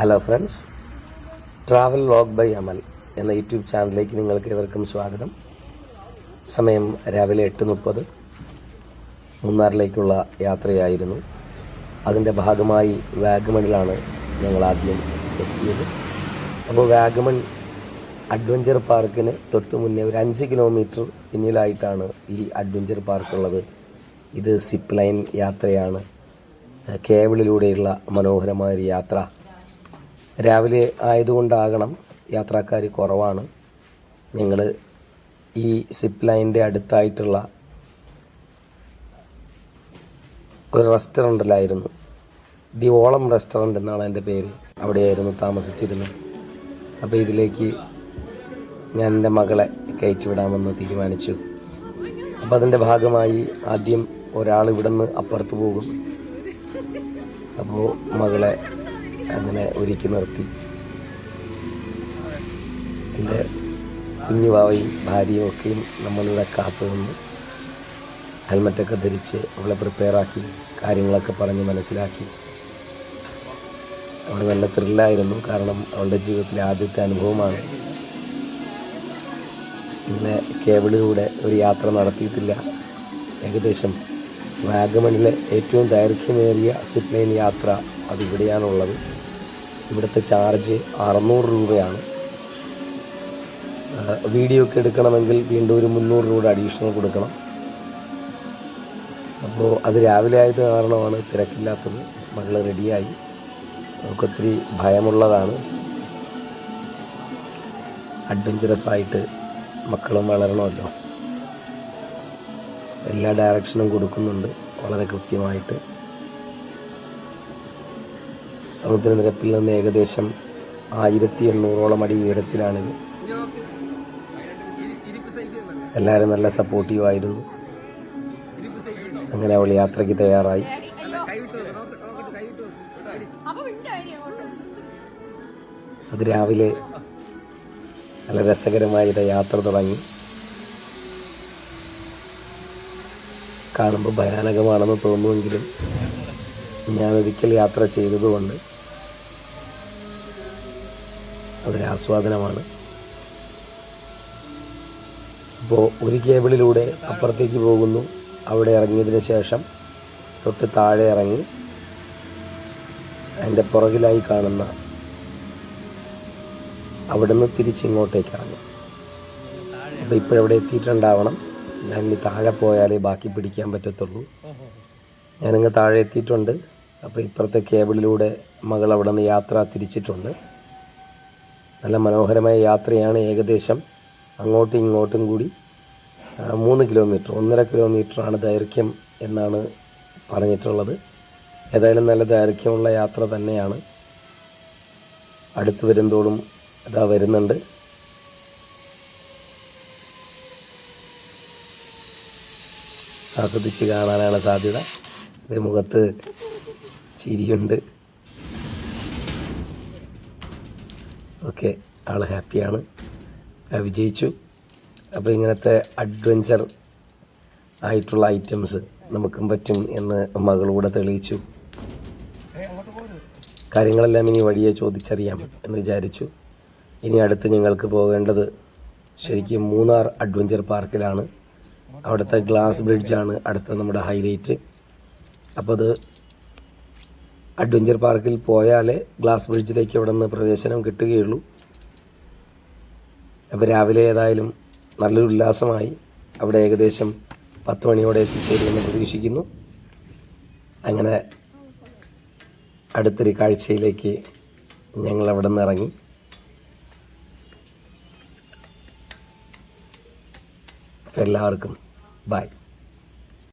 Hello friends travel vlog by Amal എന്ന YouTube ചാനലിലേക്ക് നിങ്ങൾക്ക് ഏവർക്കും സ്വാഗതം. സമയം രാവിലെ എട്ട് മുപ്പത്. മൂന്നാറിലേക്കുള്ള യാത്രയായിരുന്നു. അതിന്റെ ഭാഗമായി വാഗമണിലാണ് ഞങ്ങൾ ആദ്യം എത്തിയത്. അപ്പോൾ വാഗമൺ അഡ്വഞ്ചർ പാർക്കിന് തൊട്ട് മുന്നേ ഒരു അഞ്ച് കിലോമീറ്റർ പിന്നിലായിട്ടാണ് ഈ അഡ്വഞ്ചർ പാർക്കുള്ളത് ഇത് സിപ്പ് ലൈൻ യാത്രയാണ്. കേബിളിലൂടെയുള്ള മനോഹരമായ ഒരു യാത്ര. രാവിലെ ആയതുകൊണ്ടാകണം യാത്രക്കാർ കുറവാണ്. ഞങ്ങൾ ഈ സിപ്പ് ലൈനിന്റെ അടുത്തായിട്ടുള്ള ഒരു റെസ്റ്റോറന്റിലായിരുന്നു ദി ഓളം റെസ്റ്റോറന്റ് എന്നാണ് എന്റെ പേര്. അവിടെയായിരുന്നു താമസിച്ചിരുന്നത്. അപ്പോൾ ഇതിലേക്ക് ഞാൻ എന്റെ മകളെ കയറ്റിവിടാമെന്ന് തീരുമാനിച്ചു. അപ്പോൾ അതിന്റെ ഭാഗമായി ആദ്യം ഒരാൾ ഇവിടെ നിന്ന് അപ്പുറത്ത് പോകും. അപ്പോൾ മകളെ അങ്ങനെ ഒരുക്കി നിർത്തി. എന്റെ കുഞ്ഞുവാവയും ഭാര്യയും ഒക്കെയും നമ്മളിവിടെ കാത്തു നിന്ന് ഹെൽമറ്റൊക്കെ ധരിച്ച് അവളെ പ്രിപ്പയറാക്കി കാര്യങ്ങളൊക്കെ പറഞ്ഞ് മനസ്സിലാക്കി. അവൾ നല്ല ത്രില്ലായിരുന്നു കാരണം അവളുടെ ജീവിതത്തിലെ ആദ്യത്തെ അനുഭവമാണ്. ഇങ്ങനെ കേബിളിലൂടെ ഒരു യാത്ര നടത്തിയിട്ടില്ല. ഏകദേശം വാഗമണിലെ ഏറ്റവും ദൈർഘ്യമേറിയ സിപ്ലൈൻ ലൈൻ യാത്ര അതിവിടെയാണുള്ളത്. ഇവിടുത്തെ ചാർജ് അറുന്നൂറ് രൂപയാണ്. വീഡിയോ ഒക്കെ എടുക്കണമെങ്കിൽ വീണ്ടും ഒരു മുന്നൂറ് രൂപ അഡീഷണൽ കൊടുക്കണം. അപ്പോൾ അത് രാവിലെ ആയത് കാരണമാണ് തിരക്കില്ലാത്തത്. മകൾ റെഡിയായി. നമുക്കൊത്തിരി ഭയമുള്ളതാണ്. അഡ്വഞ്ചറസ് ആയിട്ട് മക്കളും വളരണമല്ലോ. എല്ലാ ഡയറക്ഷനും കൊടുക്കുന്നുണ്ട് വളരെ കൃത്യമായിട്ട്. സമുദ്രനിരപ്പിൽ നിന്ന് ഏകദേശം ആയിരത്തി എണ്ണൂറോളം അടി ഉയരത്തിലാണിത് എല്ലാവരും നല്ല സപ്പോർട്ടീവ് ആയിരുന്നു. അങ്ങനെ അവൾ യാത്രയ്ക്ക് തയ്യാറായി. അത് രാവിലെ നല്ല രസകരമായിട്ട് യാത്ര തുടങ്ങി. കാണുമ്പോൾ ഭയാനകമാണെന്ന് തോന്നുമെങ്കിലും ഞാൻ ഒരിക്കൽ യാത്ര ചെയ്തതുകൊണ്ട് അതൊരാസ്വാദനമാണ് അപ്പോൾ ഒരു കേബിളിലൂടെ അപ്പുറത്തേക്ക് പോകുന്നു. അവിടെ ഇറങ്ങിയതിന് ശേഷം തൊട്ട് താഴെ ഇറങ്ങി അതിന്റെ പുറകിലായി കാണുന്ന അവിടുന്ന് തിരിച്ചിങ്ങോട്ടേക്ക് ഇറങ്ങി. അപ്പോൾ ഇപ്പോഴവിടെ എത്തിയിട്ടുണ്ടാവണം? ഞാൻ ഇനി താഴെ പോയാലേ ബാക്കി പിടിക്കാൻ പറ്റത്തുള്ളൂ. ഞാനിങ്ങ് താഴെ എത്തിയിട്ടുണ്ട്. അപ്പോൾ ഇപ്പുറത്തെ കേബിളിലൂടെ മകൾ അവിടെ നിന്ന് യാത്ര തിരിച്ചിട്ടുണ്ട്. നല്ല മനോഹരമായ യാത്രയാണ് ഏകദേശം അങ്ങോട്ടും ഇങ്ങോട്ടും കൂടി. മൂന്ന് കിലോമീറ്റർ ഒന്നര കിലോമീറ്ററാണ് ദൈർഘ്യം എന്നാണ് പറഞ്ഞിട്ടുള്ളത്. ഏതായാലും നല്ല ദൈർഘ്യമുള്ള യാത്ര തന്നെയാണ്. അടുത്ത് വരുന്തോറും ഇതാ വരുന്നുണ്ട്. ആസ്വദിച്ച് കാണാനാണ് സാധ്യത. ഇത് മുഖത്ത് ചിരിയുണ്ട്. ഓക്കെ ആൾ ഹാപ്പിയാണ്. വിജയിച്ചു. അപ്പോൾ ഇങ്ങനത്തെ അഡ്വഞ്ചർ ആയിട്ടുള്ള ഐറ്റംസ് നമുക്കും പറ്റും എന്ന് മകളൂടെ തെളിയിച്ചു. കാര്യങ്ങളെല്ലാം ഇനി വഴിയെ ചോദിച്ചറിയാം എന്ന് വിചാരിച്ചു. ഇനി അടുത്ത് ഞങ്ങൾക്ക് പോകേണ്ടത് ശരിക്കും മൂന്നാർ അഡ്വഞ്ചർ പാർക്കിലാണ്. അവിടുത്തെ ഗ്ലാസ് ബ്രിഡ്ജാണ് അടുത്ത നമ്മുടെ ഹൈലൈറ്റ്. അപ്പോൾ അത് അഡ്വഞ്ചർ പാർക്കിൽ പോയാലേ ഗ്ലാസ് ബ്രിഡ്ജിലേക്ക് അവിടെ നിന്ന് പ്രവേശനം കിട്ടുകയുള്ളൂ. അപ്പോൾ രാവിലെ ഏതായാലും നല്ലൊരു ഉല്ലാസമായി അവിടെ ഏകദേശം പത്ത് മണിയോടെ എത്തിച്ചേരുമെന്ന് പ്രതീക്ഷിക്കുന്നു. അങ്ങനെ അടുത്തൊരു കാഴ്ചയിലേക്ക് ഞങ്ങൾ അവിടെ നിന്ന് ഇറങ്ങി. എല്ലാവർക്കും ബൈ.